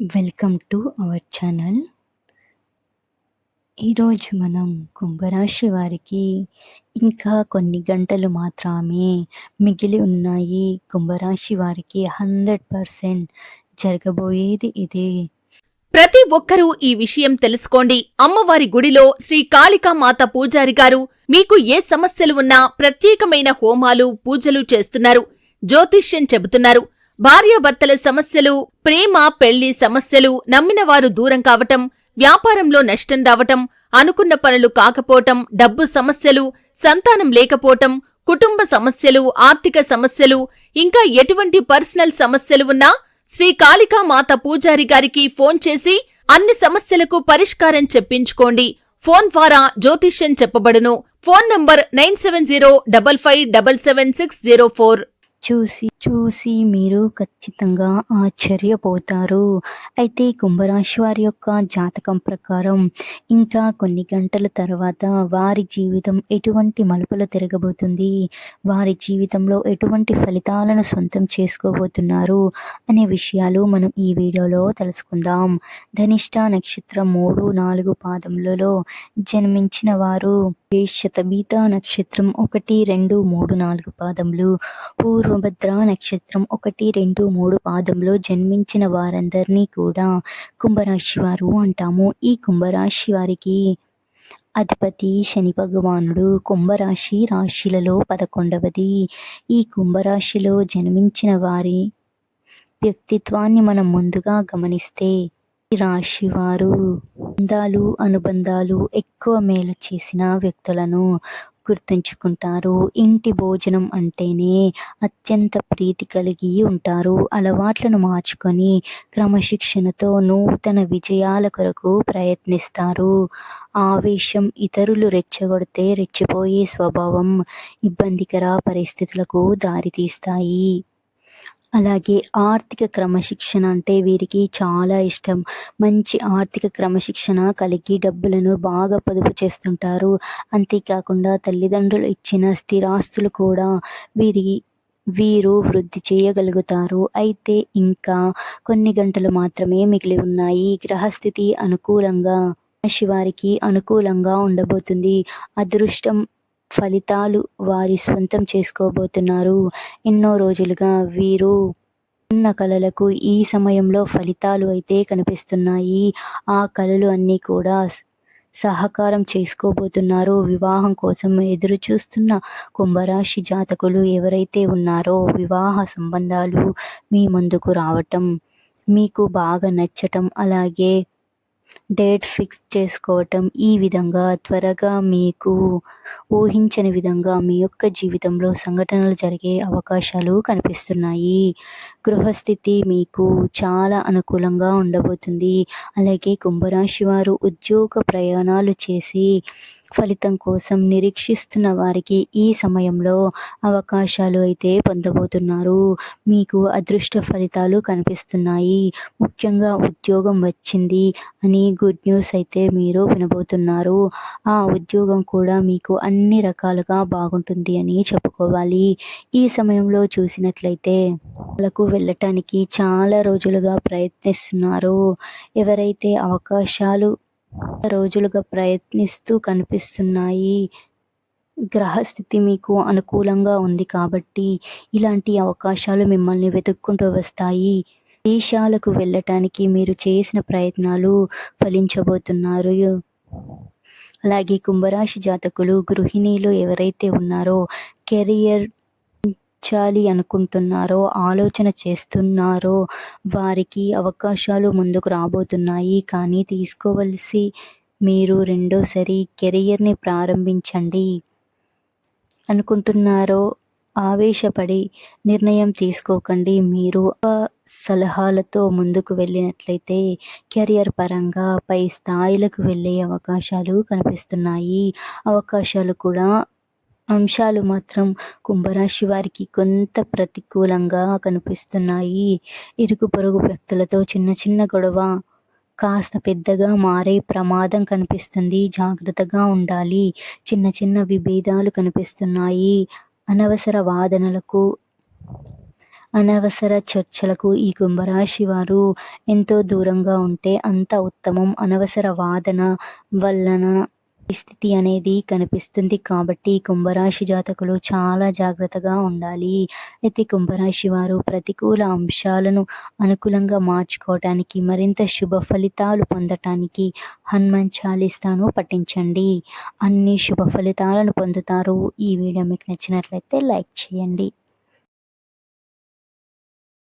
Welcome to our channel ఈరోజు మనం కుంభరాశి వారికి ఇంకా కొన్ని గంటలు మాత్రమే మిగిలి ఉన్నాయి. కుంభరాశి వారికి హండ్రెడ్ పర్సెంట్ జరగబోయేది ఇదే. ప్రతి ఒక్కరూ ఈ విషయం తెలుసుకోండి. అమ్మవారి గుడిలో శ్రీ కాళికామాత పూజారి గారు మీకు ఏ సమస్యలు ఉన్నా ప్రత్యేకమైన హోమాలు పూజలు చేస్తున్నారు. జ్యోతిష్యం చెబుతున్నారు. భార్యాభర్తల సమస్యలు ప్రేమ పెళ్ళి సమస్యలు నమ్మినవారు దూరం కావటం వ్యాపారంలో నష్టం రావటం అనుకున్న పనులు కాకపోవటం డబ్బు సమస్యలు సంతానం లేకపోవటం కుటుంబ సమస్యలు ఆర్థిక సమస్యలు ఇంకా ఎటువంటి పర్సనల్ సమస్యలు ఉన్నా శ్రీ కాళికామాత పూజారి గారికి ఫోన్ చేసి అన్ని సమస్యలకు పరిష్కారం చెప్పించుకోండి. ఫోన్ ద్వారా జ్యోతిష్యం చెప్పబడును. Phone number nine seven zero double five double seven six zero four. చూసి చూసి మీరు ఖచ్చితంగా ఆశ్చర్యపోతారు. అయితే కుంభరాశి వారి యొక్క జాతకం ప్రకారం ఇంకా కొన్ని గంటల తర్వాత వారి జీవితం ఎటువంటి మలుపులు తిరగబోతుంది? వారి జీవితంలో ఎటువంటి ఫలితాలను సొంతం చేసుకోబోతున్నారు? అనే విషయాలు మనం ఈ వీడియోలో తెలుసుకుందాం. ధనిష్ట నక్షత్రం మూడు నాలుగు పాదములలో జన్మించిన వారు శతబీత నక్షత్రం ఒకటి రెండు మూడు నాలుగు పాదములు. పూర్వభద్ర నక్షత్రం ఒకటి రెండు మూడు పాదంలో జన్మించిన వారందరినీ కూడా కుంభరాశి వారు అంటాము. ఈ కుంభరాశి వారికి అధిపతి శని భగవానుడు కుంభరాశి రాశిలలో పదకొండవది. ఈ కుంభరాశిలో జన్మించిన వారి వ్యక్తిత్వాన్ని మనం ముందుగా గమనిస్తే ఈ రాశి వారు బంధాలు అనుబంధాలు ఎక్కువ మేలు చేసిన వ్యక్తులను గుర్తుంచుకుంటారు. ఇంటి భోజనం అంటేనే అత్యంత ప్రీతి కలిగి ఉంటారు. అలవాట్లను మార్చుకొని క్రమశిక్షణతో నూతన విజయాల కొరకు ప్రయత్నిస్తారు. ఆవేశం ఇతరులు రెచ్చగొడితే రెచ్చిపోయే స్వభావం ఇబ్బందికర పరిస్థితులకు దారితీస్తాయి. అలాగే ఆర్థిక క్రమశిక్షణ అంటే వీరికి చాలా ఇష్టం. మంచి ఆర్థిక క్రమశిక్షణ కలిగి డబ్బులను బాగా పొదుపు చేస్తుంటారు. అంతేకాకుండా తల్లిదండ్రులు ఇచ్చిన స్థిరాస్తులు కూడా వీరి వీరు వృద్ధి చేయగలుగుతారు. అయితే ఇంకా కొన్ని గంటలు మాత్రమే మిగిలి ఉన్నాయి. గ్రహస్థితి అనుకూలంగా శివారికి అనుకూలంగా ఉండబోతుంది. అదృష్టం ఫలితాలు వారి సొంతం చేసుకోబోతున్నారు. ఎన్నో రోజులుగా వీరు ఉన్న కళలకు ఈ సమయంలో ఫలితాలు అయితే కనిపిస్తున్నాయి. ఆ కళలు అన్నీ కూడా సహకారం చేసుకోబోతున్నారు. వివాహం కోసం ఎదురు చూస్తున్న కుంభరాశి జాతకులు ఎవరైతే ఉన్నారో వివాహ సంబంధాలు మీ ముందుకు రావటం మీకు బాగా నచ్చటం అలాగే డేట్ ఫిక్స్ చేసుకోవటం ఈ విధంగా త్వరగా మీకు ఊహించని విధంగా మీ యొక్క జీవితంలో సంఘటనలు జరిగే అవకాశాలు కనిపిస్తున్నాయి. గృహస్థితి మీకు చాలా అనుకూలంగా ఉండబోతుంది. అలాగే కుంభరాశి వారు ఉద్యోగ ప్రయాణాలు చేసి ఫలితం కోసం నిరీక్షిస్తున్న వారికి ఈ సమయంలో అవకాశాలు అయితే పొందబోతున్నారు. మీకు అదృష్ట ఫలితాలు కనిపిస్తున్నాయి. ముఖ్యంగా ఉద్యోగం వచ్చింది అని గుడ్ న్యూస్ అయితే మీరు వినబోతున్నారు. ఆ ఉద్యోగం కూడా మీకు అన్ని రకాలుగా బాగుంటుంది అని చెప్పుకోవాలి. ఈ సమయంలో చూసినట్లయితే వాళ్ళకు వెళ్ళటానికి చాలా రోజులుగా ప్రయత్నిస్తున్నారు. ఎవరైతే అవకాశాలు రోజులుగా ప్రయత్నిస్తూ కనిపిస్తున్నాయి. గ్రహస్థితి మీకు అనుకూలంగా ఉంది కాబట్టి ఇలాంటి అవకాశాలు మిమ్మల్ని వెతుక్కుంటూ వస్తాయి. దేశాలకు వెళ్ళటానికి మీరు చేసిన ప్రయత్నాలు ఫలించబోతున్నారు. అలాగే కుంభరాశి జాతకులు గృహిణీలు ఎవరైతే ఉన్నారో కెరియర్ మార్చాలి అనుకుంటున్నారో ఆలోచన చేస్తున్నారో వారికి అవకాశాలు ముందుకు రాబోతున్నాయి. కానీ తీసుకోవలసి మీరు రెండోసారి కెరియర్ని ప్రారంభించండి అనుకుంటున్నారో ఆవేశపడి నిర్ణయం తీసుకోకండి. మీరు సలహాలతో ముందుకు వెళ్ళినట్లయితే కెరియర్ పరంగా పై స్థాయిలకు వెళ్ళే అవకాశాలు కనిపిస్తున్నాయి. అవకాశాలు కూడా అంశాలు మాత్రం కుంభరాశి వారికి కొంత ప్రతికూలంగా కనిపిస్తున్నాయి. ఇరుగు పొరుగు వ్యక్తులతో చిన్న చిన్న గొడవ కాస్త పెద్దగా మారే ప్రమాదం కనిపిస్తుంది. జాగ్రత్తగా ఉండాలి. చిన్న చిన్న విభేదాలు కనిపిస్తున్నాయి. అనవసర వాదనలకు అనవసర చర్చలకు ఈ కుంభరాశి వారు ఎంతో దూరంగా ఉంటే అంత ఉత్తమం. అనవసర వాదన వలన స్థితి అనేది కనిపిస్తుంది కాబట్టి కుంభరాశి జాతకులు చాలా జాగ్రత్తగా ఉండాలి. అయితే కుంభరాశి వారు ప్రతికూల అంశాలను అనుకూలంగా మార్చుకోవటానికి మరింత శుభ ఫలితాలు పొందటానికి హనుమాన్ చాలీస్తాను పఠించండి. అన్ని శుభ ఫలితాలను పొందుతారు. ఈ వీడియో మీకు నచ్చినట్లయితే లైక్ చేయండి.